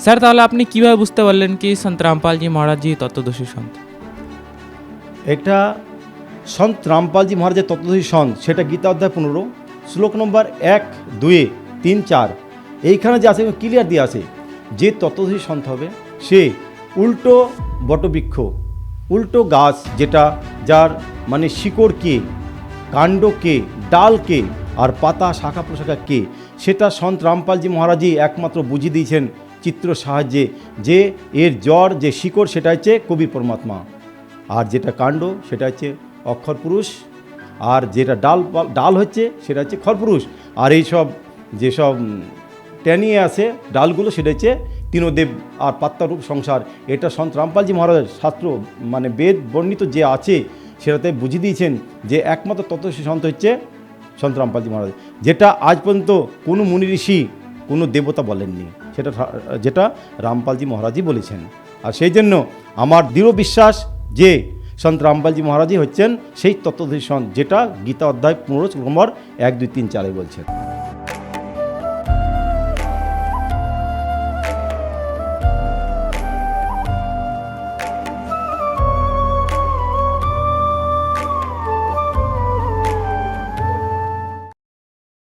Sir, তাহলে আপনি কীভাবে বুঝতে পারলেন কি সন্ত রামপালজি মহারাজজি তত্ত্বদর্শী সন্ত? এটা সন্ত রামপালজি মহারাজের তত্ত্বদর্শী সন্ত, সেটা গীতা অধ্যায় পনেরো, শ্লোক নম্বর এক, দুয়ে, তিন, চার। এইখানে যে আছে ক্লিয়ার দিয়ে আছে, যে তত্ত্বদর্শী সন্ত হবে, সে উল্টো বটবৃক্ষ, উল্টো গাছ যেটা, যার মানে শিকড় কে, কাণ্ড কে, ডাল কে, আর পাতা শাখা প্রশাখা কে, সেটা সন্ত রামপালজি মহারাজই একমাত্র বুঝিয়ে দিয়েছেন চিত্র সাহায্যে যে এর জ্বর, যে শিকড়, সেটা হচ্ছে কবি পরমাত্মা। আর যেটা কাণ্ড, সেটা হচ্ছে অক্ষর পুরুষ। আর যেটা ডাল ডাল হচ্ছে, সেটা হচ্ছে খরপুরুষ আর এই সব যেসব টেনিয়ে আছে ডালগুলো, সেটা হচ্ছে তিনদেব আর পাত্তারূপ সংসার। এটা সন্ত রামপালজি মহারাজের শাস্ত্র মানে বেদ বর্ণিত যে আছে, সেটাতে বুঝিয়ে দিয়েছেন যে একমাত্র তত্ত্বশী সন্ত হচ্ছে সন্ত রামপালজি মহারাজ। যেটা আজ পর্যন্ত কোনো মুনি ঋষি কোনো দেবতা বলেননি। সেটা যেটা রামপালজি মহারাজই বলেছেন। আর সেই জন্য আমার দৃঢ় বিশ্বাস যে সন্ত রামপালজি মহারাজই হচ্ছেন সেই তত্ত্বধীর সন্ত, যেটা গীতা অধ্যায় পনেরো নম্বর এক, দুই, তিন, চারে বলছেন।